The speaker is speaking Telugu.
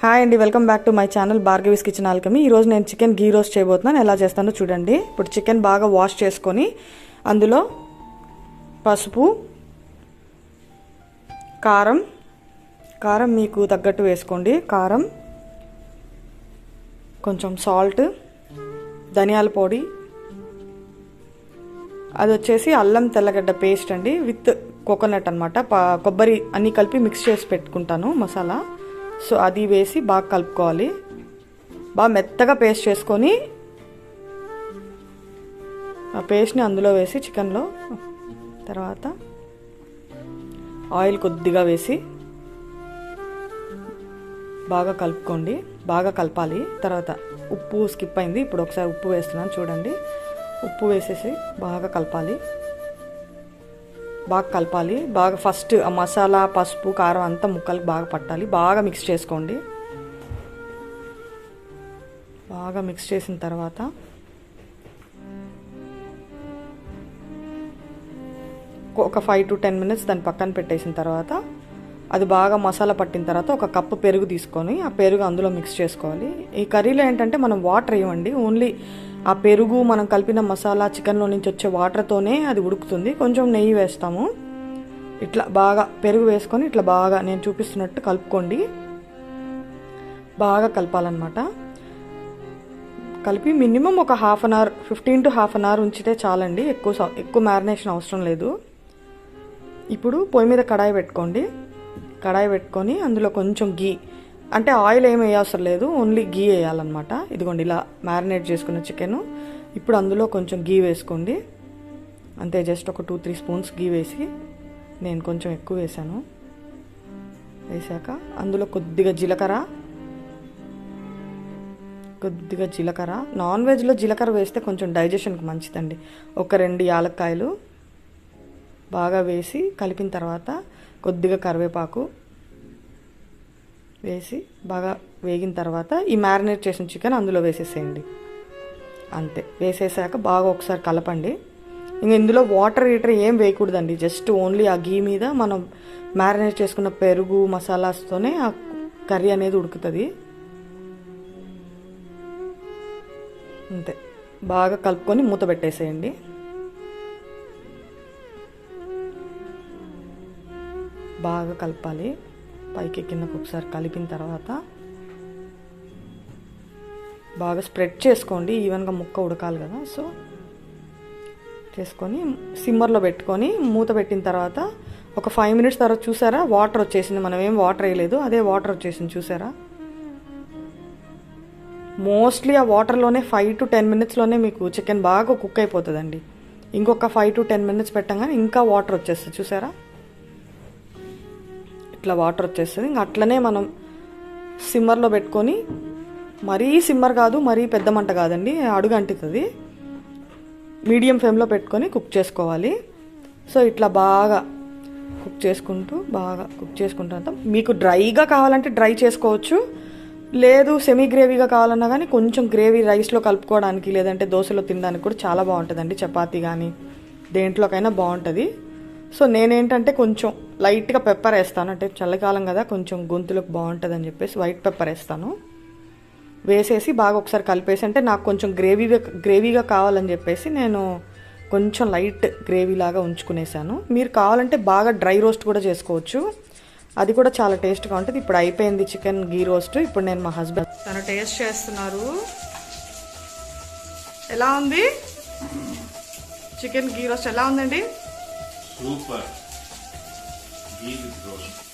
హాయ్ అండి welcome back to my channel Bhargavi's kitchen alchemy. ఈరోజు నేను చికెన్ గీ రోస్ట్ చేయబోతున్నాను. ఎలా చేస్తానో చూడండి. ఇప్పుడు చికెన్ బాగా వాష్ చేసుకొని అందులో పసుపు కారం కారం మీకు తగ్గట్టు వేసుకోండి. కారం కొంచెం సాల్ట్ ధనియాల పొడి. అది వచ్చేసి అల్లం తెల్లగడ్డ పేస్ట్ అండి విత్ కోకోనట్ అనమాట కొబ్బరి అన్నీ కలిపి మిక్స్ చేసి పెట్టుకుంటాను మసాలా. సో అది వేసి బాగా కలుపుకోవాలి. బాగా మెత్తగా పేస్ట్ చేసుకొని ఆ పేస్ట్ని అందులో వేసి చికెన్లో తర్వాత ఆయిల్ కొద్దిగా వేసి బాగా కలుపుకోండి. బాగా కలపాలి. తర్వాత ఉప్పు స్కిప్ అయింది. ఇప్పుడు ఒకసారి ఉప్పు వేస్తున్నాను చూడండి. ఉప్పు వేసేసి బాగా కలపాలి. బాగా కలపాలి. బాగా ఫస్ట్ మసాలా పసుపు కారం అంతా ముక్కలకి బాగా పట్టాలి. బాగా మిక్స్ చేసుకోండి. బాగా మిక్స్ చేసిన తర్వాత ఒక ఫైవ్ టు టెన్ మినిట్స్ దాని పక్కన పెట్టేసిన తర్వాత అది బాగా మసాలా పట్టిన తర్వాత ఒక కప్పు పెరుగు తీసుకొని ఆ పెరుగు అందులో మిక్స్ చేసుకోవాలి. ఈ కర్రీలో ఏంటంటే మనం వాటర్ ఇవ్వండి ఓన్లీ ఆ పెరుగు మనం కలిపిన మసాలా చికెన్లో నుంచి వచ్చే వాటర్తోనే అది ఉడుకుతుంది. కొంచెం నెయ్యి వేస్తాము. ఇట్లా బాగా పెరుగు వేసుకొని ఇట్లా బాగా నేను చూపిస్తున్నట్టు కలుపుకోండి. బాగా కలపాలన్నమాట. కలిపి మినిమం ఒక half an hour fifteen to half an hour ఉంచితే చాలండి. ఎక్కువ ఎక్కువ మ్యారినేషన్ అవసరం లేదు. ఇప్పుడు పొయ్యి మీద కడాయి పెట్టుకోండి. కడాయి పెట్టుకొని అందులో కొంచెం గీ అంటే ఆయిల్ ఏమి వేయవసరం లేదు ఓన్లీ గీ వేయాలన్నమాట. ఇదిగోండి ఇలా మ్యారినేట్ చేసుకున్న చికెన్. ఇప్పుడు అందులో కొంచెం గీ వేసుకోండి. అంతే జస్ట్ ఒక టూ త్రీ స్పూన్స్ గీ వేసి నేను కొంచెం ఎక్కువ వేసాను. వేసాక అందులో కొద్దిగా జీలకర్ర. కొద్దిగా జీలకర్ర. నాన్ వెజ్లో జీలకర్ర వేస్తే కొంచెం డైజెషన్కి మంచిదండి. ఒక రెండు యాలక్కాయలు బాగా వేసి కలిపిన తర్వాత కొద్దిగా కరివేపాకు వేసి బాగా వేగిన తర్వాత ఈ మ్యారినేట్ చేసిన చికెన్ అందులో వేసేసేయండి. అంతే. వేసేసాక బాగా ఒకసారి కలపండి. ఇంకా ఇందులో వాటర్ హీటర్ ఏం వేయకూడదండి. జస్ట్ ఓన్లీ ఆ గీ మీద మనం మ్యారినేట్ చేసుకున్న పెరుగు మసాలాస్తోనే ఆ కర్రీ అనేది ఉడుకుతుంది. అంతే. బాగా కలుపుకొని మూత పెట్టేసేయండి. బాగా కలపాలి. పైకి కిందకు ఒకసారి కలిపిన తర్వాత బాగా స్ప్రెడ్ చేసుకోండి. ఈవెన్గా ముక్క ఉడకాలి కదా. సో చేసుకొని సిమ్మర్లో పెట్టుకొని మూత పెట్టిన తర్వాత ఒక ఫైవ్ మినిట్స్ తర్వాత చూసారా? వాటర్ వచ్చేసింది. మనం ఏం వాటర్ వేయలేదు. అదే వాటర్ వచ్చేసింది. చూసారా? మోస్ట్లీ ఆ వాటర్లోనే ఫైవ్ టు టెన్ మినిట్స్లోనే మీకు చికెన్ బాగా కుక్ అయిపోతుందండి. ఇంకొక ఫైవ్ టు టెన్ మినిట్స్ పెట్టంగానే ఇంకా వాటర్ వచ్చేస్తుంది. చూసారా? ఇట్లా వాటర్ వచ్చేస్తుంది. ఇంకా అట్లనే మనం సిమ్మర్లో పెట్టుకొని మరీ సిమ్మర్ కాదు మరీ పెద్ద మంట కాదండి అడుగు అంటుతుంది. మీడియం ఫ్లేమ్లో పెట్టుకొని కుక్ చేసుకోవాలి. సో ఇట్లా బాగా కుక్ చేసుకుంటూ బాగా కుక్ చేసుకుంటూ మీకు డ్రైగా కావాలంటే డ్రై చేసుకోవచ్చు. లేదు సెమీ గ్రేవీగా కావాలన్నా కానీ కొంచెం గ్రేవీ రైస్లో కలుపుకోవడానికి లేదంటే దోశలో తినడానికి కూడా చాలా బాగుంటుందండి. చపాతీ కానీ దేంట్లోకైనా బాగుంటుంది. సో నేనేంటంటే కొంచెం లైట్గా పెప్పర్ వేస్తాను. అంటే చల్లకాలం కదా కొంచెం గొంతులకు బాగుంటుందని చెప్పేసి వైట్ పెప్పర్ వేస్తాను. వేసేసి బాగా ఒకసారి కలిపేసి అంటే నాకు కొంచెం గ్రేవీగా గ్రేవీగా కావాలని చెప్పేసి నేను కొంచెం లైట్ గ్రేవీ లాగా ఉంచుకునేసాను. మీరు కావాలంటే బాగా డ్రై రోస్ట్ కూడా చేసుకోవచ్చు. అది కూడా చాలా టేస్ట్గా ఉంటుంది. ఇప్పుడు అయిపోయింది చికెన్ గీ రోస్ట్. ఇప్పుడు నేను మా హస్బెండ్ తను టేస్ట్ చేస్తున్నారు. ఎలా ఉంది? చికెన్ గీ రోస్ట్ ఎలా ఉందండి? Super ghee with roast